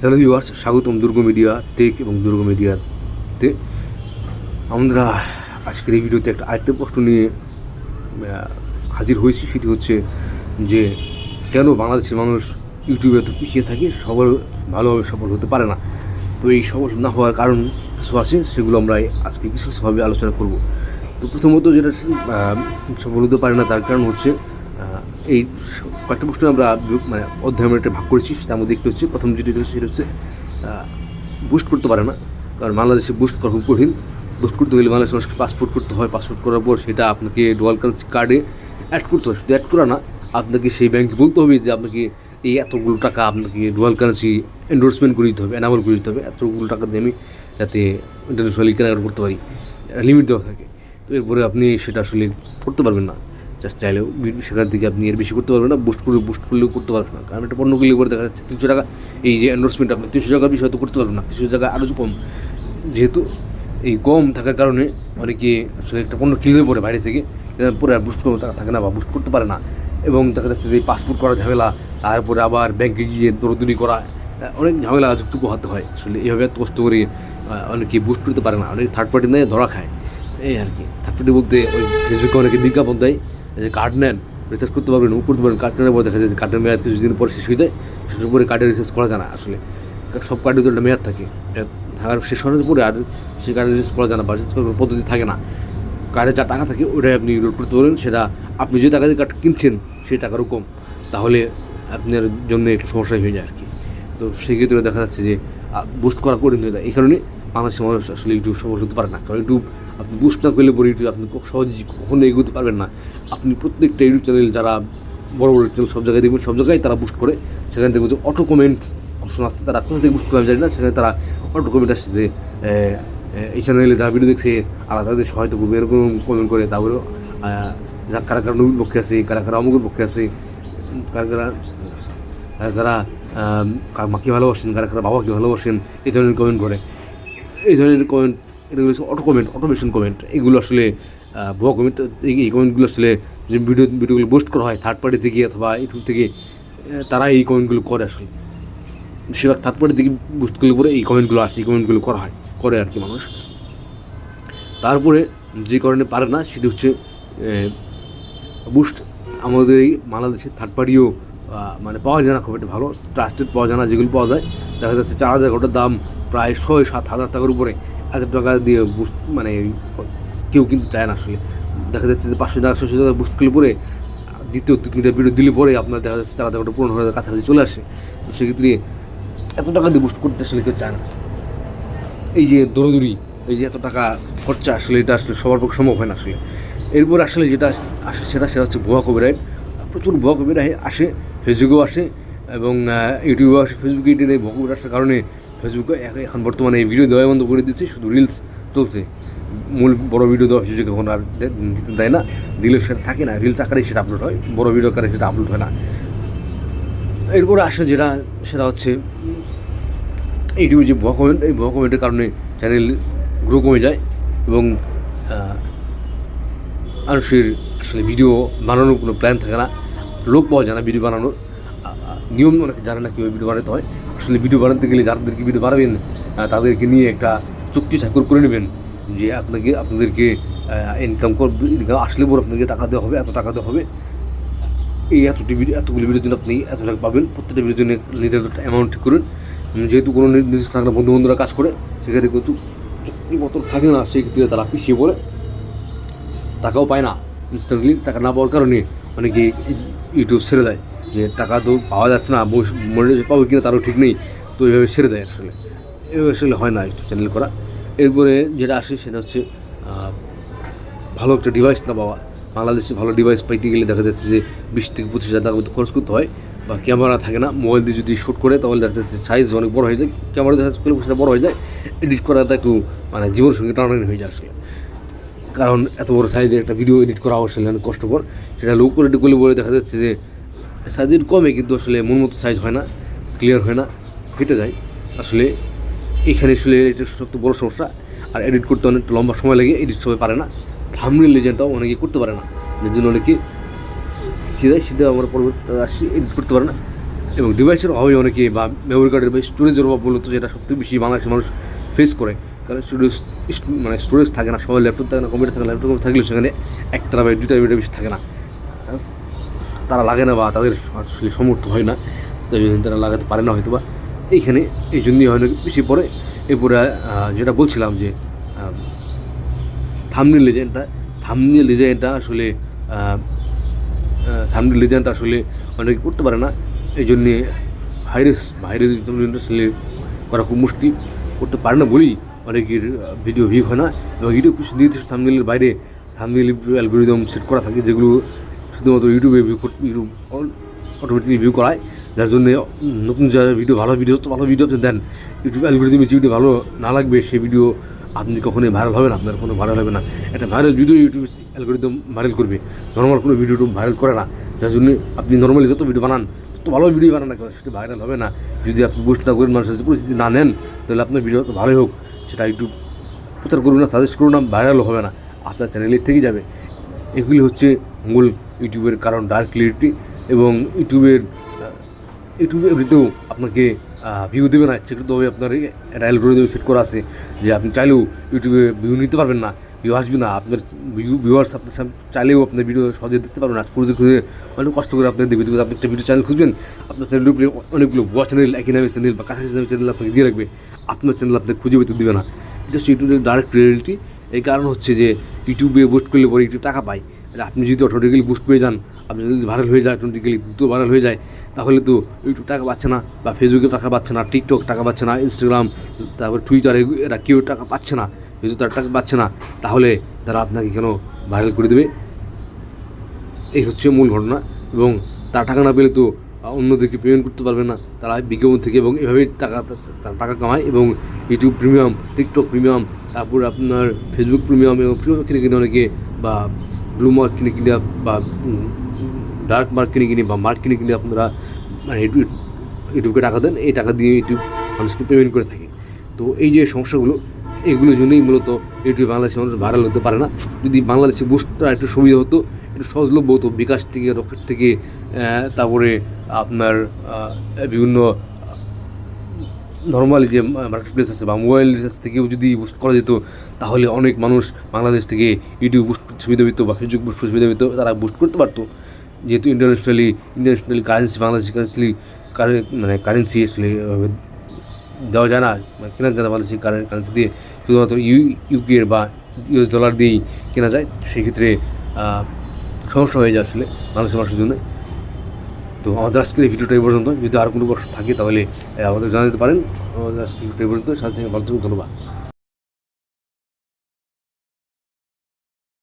Hello viewers স্বাগতম দুর্গ media take এবং দুর্গ মিডিয়াতে আমরা আজকের এই ভিডিওতে একটা আরেকটা প্রশ্ন নিয়ে হাজির হয়েছি। সেটি হচ্ছে যে, কেন বাংলাদেশের মানুষ ইউটিউবে এত পিছিয়ে থাকে? সবার ভালোভাবে সফল হতে পারে না। তো এই সফল না হওয়ার কারণ কিছু আছে, সেগুলো আমরা আজকে কিছুভাবে আলোচনা করব। তো প্রথমত যেটা সফল হতে পারে না তার কারণ হচ্ছে এই কয়েকটা প্রশ্ন আমরা মানে অধ্যায় আমরা একটা ভাগ করেছি তার মধ্যে একটি হচ্ছে। প্রথম যেটি হচ্ছে, সেটা হচ্ছে বুস্ট করতে পারে না। কারণ বাংলাদেশে বুস্ট করা খুব কঠিন। বুস্ট করতে গেলে বাংলাদেশ মানুষকে পাসপোর্ট করতে হয়। পাসপোর্ট করার পর সেটা আপনাকে ডুয়াল কারেন্সি কার্ডে অ্যাড করতে হয়। শুধু অ্যাড করা না, আপনাকে সেই ব্যাংকে বলতে হবে যে আপনাকে এই এতগুলো টাকা আপনাকে ডুয়াল কারেন্সি এন্ডোর্সমেন্ট করে দিতে হবে অ্যানাবল করে দিতে হবে। এতগুলো টাকা দিয়ে আমি যাতে ইন্টারন্যাশনালি কেনাকাটা করতে পারি। লিমিট দেওয়া থাকে। তো এরপরে আপনি সেটা আসলে করতে পারবেন না। জাস্ট চাইলেও সেখান থেকে আপনি এর বেশি করতে পারবেন না বুস্ট করে বুস্ট করলেও করতে পারবেন না। কারণ একটা পণ্য কিনলে পরে দেখা যাচ্ছে, তিনশো টাকা এই যে এন্ডোর্সমেন্ট আপনি, তিনশো টাকার বিষয় তো করতে পারবেন না। কিছু জায়গায় আরও কম। যেহেতু এই কম থাকার কারণে অনেকে আসলে একটা পণ্য কিনলে পড়ে বাইরে থেকে পরে আর বুস্ট করব থাকে না বা বুস্ট করতে পারে না। এবং দেখা যাচ্ছে যে পাসপোর্ট করা ঝামেলা, তারপরে আবার ব্যাংকে গিয়ে দৌড়দৌড়ি করা অনেক ঝামেলা যুক্ত পোহাতে হয়। আসলে এইভাবে এত কষ্ট করে অনেকে বুস্ট করতে পারে না। অনেক থার্ড পার্টি নিয়ে ধরা খায়। এই আর কি। থার্ড পার্টি বলতে ওই ফেসবুকে অনেকে বিজ্ঞাপন দেয়। যে কার্ড নেন রিচার্জ করতে পারবেন ও করতে পারবেন কার্ড নেওয়ার পর দেখা যায় যে কার্ডের মেয়াদ কিছুদিন পরে শেষ হয়ে যায় শেষের পরে কার্ডের রিচার্জ করা যায় না আসলে। সব কার্ডের তো একটা মেয়াদ থাকে। থাকার শেষ হওয়ার পরে আর সেই কার্ডের রিচার্জ করা যায় না বা রিচার্জ করার পদ্ধতি থাকে না। কার্ডে যা টাকা থাকে ওটাই আপনি লোড করতে পারবেন সেটা আপনি যে টাকা দিয়ে কার্ড কিনছেন, সেই টাকারও কম। তাহলে আপনার জন্য একটু সমস্যাই হয়ে যায় আর কি। তো সেক্ষেত্রে দেখা যাচ্ছে যে বুস্ট করা কঠিন হয়ে যায়। এই কারণে বাংলাদেশের মানুষ আসলে ইউটিউব সফল হতে পারে না। কারণ ইউটিউব আপনি বুস্ট না করলে পরে ইউটিউব, আপনি খুব সহজে কখনো এগোতে পারবেন না। আপনি প্রত্যেকটা ইউটিউব চ্যানেল যারা বড় বড় চ্যানেল সব জায়গায় দেখবেন, সব জায়গায় তারা বুস্ট করে। সেখান থেকে যে অটো কমেন্ট অপশন আসছে, তারা কোথা থেকে বুস্ট করে আমি জানি না। সেখানে তারা অটো কমেন্ট আসছে যে এই চ্যানেলে যারা ভিডিও দেখছে আর তাদের সহায়তা করবে, এরকম কমেন্ট করে। তারপরে যা কারা কারা নবীন পক্ষে আছে, কারা কারা অমুকের পক্ষে আছে, কারা কারা কারা কারা মাকে ভালোবাসেন, কারা কারা বাবাকে ভালোবাসেন, এই ধরনের কমেন্ট করে। এই ধরনের কমেন্ট এগুলো অটো কমেন্ট অটোমেশন কমেন্ট এগুলো আসলে ভুয়া কমেন্ট এই কমেন্টগুলো আসলে যে ভিডিও ভিডিওগুলো পোস্ট করা হয় থার্ড পার্টি থেকে অথবা ইউটিউব থেকে তারা এই কমেন্টগুলো করে আসলে। বেশিরভাগ থার্ড পার্টি থেকে বুস্ট করলে পরে এই কমেন্টগুলো আসে, এই কমেন্টগুলো করা হয়, করে আর কি মানুষ। তারপরে যে কারণে পারে না, সেটি হচ্ছে বুস্ট আমাদের এই বাংলাদেশের থার্ড পার্টিও মানে পাওয়া যায় না, খুব একটা ভালো ট্রাস্টেড পাওয়া যায় না, যেগুলো পাওয়া যায়। দেখা যাচ্ছে চার হাজার ওটার দাম প্রায় ছয় সাত হাজার টাকার উপরে। এত টাকা দিয়ে বুস্ট মানে কেউ কিন্তু চায় না আসলে। দেখা যাচ্ছে যে পাঁচশো টাকা ছশো টাকা বুস্ট করলে পরে দ্বিতীয় তৃতীয়টা ভিডিও দিলে পরে আপনার দেখা যাচ্ছে চার হাজার ওটা পূরণ হয়ে কাছাকাছি চলে আসে। সেক্ষেত্রে এত টাকা দিয়ে বুস্ট করতে আসলে কেউ চায় না। এই যে দৌড়দৌড়ি, এই যে এত টাকা খরচা আসলে, এটা আসলে সবার পক্ষে সম্ভব হয় না আসলে। এরপর আসলে যেটা আসে সেটা সেটা হচ্ছে ভুয়া কপিরাইট প্রচুর ভুয়া কপিরাইট আসে ফেসবুকেও আসে এবং ইউটিউবেও আসে। ফেসবুকে ভুয়া কপিরাইট আসার কারণে ফেসবুকে এখন- বর্তমানে এই ভিডিও দেওয়া বন্ধ করে দিচ্ছে শুধু রিলস চলছে। মূল বড় ভিডিও দেওয়া ফেসবুকে এখন আর দিতে দেয় না। দিলে সেটা থাকে না রিলস আকারে সেটা আপলোড হয়, বড় ভিডিও আকারে সেটা আপলোড হয় না। এরপরে আসে যেটা, সেটা হচ্ছে এইটুকু যে ভুয়া কমেন্ট এই ভুয়া কমেন্টের কারণে চ্যানেল গ্রো কমে যায় এবং মানুষের আসলে ভিডিও বানানোর কোনো প্ল্যান থাকে না। লোক পাওয়া যায় না ভিডিও বানানোর। নিয়ম অনেকে জানে না কীভাবে ভিডিও বানাতে হয়, আসলে ভিডিও বানাতে গেলে যাদেরকে ভিডিও বানাবেন তাদেরকে নিয়ে একটা চুক্তি স্বাক্ষর করে নেবেন যে আপনাকে, আপনাদেরকে ইনকাম কর ইনকাম আসলে পর আপনাদেরকে টাকা দেওয়া হবে, এত টাকা দেওয়া হবে। এই এতটি ভিডিও, এতগুলি ভিডিওর জন্য আপনি, এত টাকা পাবেন, প্রত্যেকটা ভিডিওর জন্য নির্ধারিত অ্যামাউন্ট ঠিক করুন। যেহেতু কোনো নির্দিষ্ট থাকে না বন্ধু বন্ধুরা কাজ করে, সেক্ষেত্রে কোনো চুক- চুক্তিপত্র থাকে না, সেই ক্ষেত্রে তারা পিছিয়ে পড়ে। টাকাও পায় না ইনস্ট্যান্টলি টাকা না পাওয়ার কারণে অনেকে ইউটিউব ছেড়ে দেয়। যে টাকা তো পাওয়া যাচ্ছে না মনে পাবো কিনা তারও ঠিক নেই। তো এইভাবে ছেড়ে দেয় আসলে। এভাবে আসলে হয় না ইউটিউব চ্যানেল করা। এরপরে যেটা আসে সেটা হচ্ছে ভালো একটা ডিভাইস না পাওয়া। বাংলাদেশে ভালো ডিভাইস পাইতে গেলে দেখা যাচ্ছে যে বিশ থেকে পঁচিশ হাজার টাকা খরচ করতে হয় বা ক্যামেরা থাকে না মোবাইল দিয়ে যদি শ্যুট করে তাহলে দেখা যাচ্ছে সাইজ অনেক বড় হয়ে যায় ক্যামেরা দেখা যাচ্ছে সেটা বড় হয়ে যায়। এডিট করাটা একটু মানে জীবনের সঙ্গে টানাটানি হয়ে যায় আসলে। কারণ এত বড় সাইজের একটা ভিডিও এডিট করা আসলে অনেক কষ্টকর। সেটা লো কোয়ালিটি করলে বলে দেখা যাচ্ছে যে সাইজ কমে, কিন্তু আসলে মন মতো সাইজ হয় না ক্লিয়ার হয় না, ফেটে যায়। আসলে এখানে আসলে এটা সবচেয়ে বড় সমস্যা। আর এডিট করতে অনেকটা লম্বা সময় লাগে এডিট সবাই পারে না। থামনেল লেজেন্ডটাও অনেকে করতে পারে না। যার জন্য অনেকে সেটাই সেটা আমরা পরবর্তী আসছি এডিট করতে পারে না। এবং ডিভাইসের অভাবে অনেকে বা মেমোরি কার্ডের বা স্টোরেজের অভাব মূলত যেটা সবথেকে বেশি বাংলাদেশের মানুষ ফেস করে। কারণ স্টোরেজ মানে স্টোরেজ থাকে না সবাই ল্যাপটপ থাকে না কম্পিউটার থাকে না ল্যাপটপ থাকলেও সেখানে এক টেরাবাইট দুই টেরাবাইটের বেশি থাকে না। তারা লাগে না বা তাদের আসলে সমর্থ হয় না। তারা লাগাতে পারে না হয়তো বা এইখানে এই জন্যই হয় বেশি পড়ে এরপরে যেটা বলছিলাম যে থামনিল লেজেন্ডটা থামনিল লেজেন্ডটা আসলে থামনিল লেজেন্ডটা আসলে অনেকে করতে পারে না। এই জন্যে ভাইরাস ভাইরাস আসলে করা খুব মুশকিল। করতে পারে না বলেই অনেকের ভিডিও ভিউ হয় না। এবং ইউটিউব কিছু নির্দিষ্ট থামনিলের বাইরে থামনিল অ্যালগোরিদম সেট করা থাকে যেগুলো শুধুমাত্র ইউটিউবে ভিউ ইউটিউব অটোমেটিকলি ভিউ করায়। যার জন্য নতুন যারা ভিডিও ভালো ভিডিও তো ভালো ভিডিও আপনি দেন। ইউটিউব অ্যালগোরিদমে যে ভিডিও ভালো না লাগবে সেই ভিডিও আপনি কখনোই ভাইরাল হবে না আপনার কোনো ভাইরাল হবে না। একটা viral video YouTube algorithm viral করবে। নর্মাল কোনো ভিডিও ভাইরাল করে না। যার জন্য আপনি নর্মালি যত ভিডিও বানান, তত ভালো ভিডিও বানান না সেটা ভাইরাল হবে না। যদি আপনি বুঝতে না করেন মানুষের পরিস্থিতি না নেন, তাহলে আপনার ভিডিও তো ভালোই হোক। সেটা ইউটিউব প্রচার করুন না সাজেস্ট করুন না ভাইরালও হবে না। আপনার চ্যানেলের থেকেই যাবে। এগুলি হচ্ছে মূল ইউটিউবের কারণ ডার্ক ক্লিয়ারিটি এবং ইউটিউবের, ইউটিউবে এমনিতেও আপনাকে ভিউ দেবে না। সেক্ষেত্রে আপনার একটা অ্যালগোরিদম সেট করা আছে যে আপনি চাইলেও ইউটিউবে ভিউ নিতে পারবেন না ভিউ আসবে না। আপনার ভিউ ভিউয়ার্স আপনি সব চাইলেও আপনার ভিডিও সহজে দেখতে পারবেন না। খুঁজে খুঁজে অনেক কষ্ট করে আপনার দেখবে। আপনি একটা ভিডিও চ্যানেল খুঁজবেন, আপনার চ্যানেলের উপরে অনেকগুলো ভুয়া চ্যানেল একই নামে চ্যানেল বা কাছাকাছি নামে চ্যানেল আপনাকে দিয়ে রাখবে। আপনার চ্যানেল আপনাকে খুঁজে পেতে দেবে না। এটা হচ্ছে ইউটিউবের ডাইরেক্ট রিয়েলিটি এই কারণ হচ্ছে যে ইউটিউবে পোস্ট করলে পরে ইউটিউব টাকা পায়। আর আপনি যদি অটোমেটিক্যালি বুস্ট পেয়ে যান, আপনি যদি ভাইরাল হয়ে যায় অটোমেটিক্যালি দ্রুত ভাইরাল হয়ে যায়, তাহলে তো ইউটিউব টাকা পাচ্ছে না, বা ফেসবুকে টাকা পাচ্ছে না টিকটক টাকা পাচ্ছে না ইনস্টাগ্রাম তারপর টুইটারে এরা কেউ টাকা পাচ্ছে না যেহেতু তারা টাকা পাচ্ছে না, তাহলে তারা আপনাকে কেন ভাইরাল করে দেবে? এই হচ্ছে মূল ঘটনা, এবং তারা টাকা না পেলে তো অন্যদেরকে পেমেন্ট করতে পারবে না, তারা বিজ্ঞাপন থেকে এবং এভাবেই টাকা, তারা টাকা কামায়, এবং ইউটিউব প্রিমিয়াম টিকটক প্রিমিয়াম তারপর আপনার ফেসবুক প্রিমিয়াম এবং প্রিমিয়াম কিনে কিনে অনেকে বা ব্লু মার্ক কিনে কিনে বা ডার্ক মার্ক কিনে কিনে বা মার্ক কিনে কিনে আপনারা মানে ইউটিউব ইউটিউবকে টাকা দেন, এই টাকা দিয়ে ইউটিউব মানুষকে পেমেন্ট করে থাকে। তো এই যে সমস্যাগুলো, এগুলোর জন্যই মূলত ইউটিউব বাংলাদেশের মানুষ ভাইরাল হতে পারে না। যদি বাংলাদেশে বুস্টটা একটু সুবিধা হতো, একটু সহজলভ্য হতো, বিকাশ থেকে, রকেট থেকে তারপরে আপনার বিভিন্ন নর্মালি যে মার্কেট প্লেস আছে বা মোবাইল রিচার্জ থেকেও যদি বুস্ট করা যেত, তাহলে অনেক মানুষ বাংলাদেশ থেকে ইউটিউব বুস্ট করতে সুবিধা পেত বা ফেসবুক বুস্ট সুবিধা পেত, তারা বুস্ট করতে পারতো। যেহেতু internationally internationally currency Bangladeshi currency মানে কারেন্সি আসলে দেওয়া যায় না। মানে কেনা যায় না বাংলাদেশি কারেন্সি দিয়ে। শুধুমাত্র ইউ ইউকের বা ইউএস ডলার দিয়েই কেনা যায়। সেক্ষেত্রে সমস্যা হয়ে যায় আসলে বাংলাদেশের মানুষের জন্য। তো আমাদের আজকের এই ভিডিওটা এই পর্যন্ত। যদি আর কোনো প্রশ্ন থাকে, তাহলে আমাদের জানাতে পারেন। আমাদের আজকের ভিডিওটা এই পর্যন্ত। সাথে থেকে ধন্যবাদ।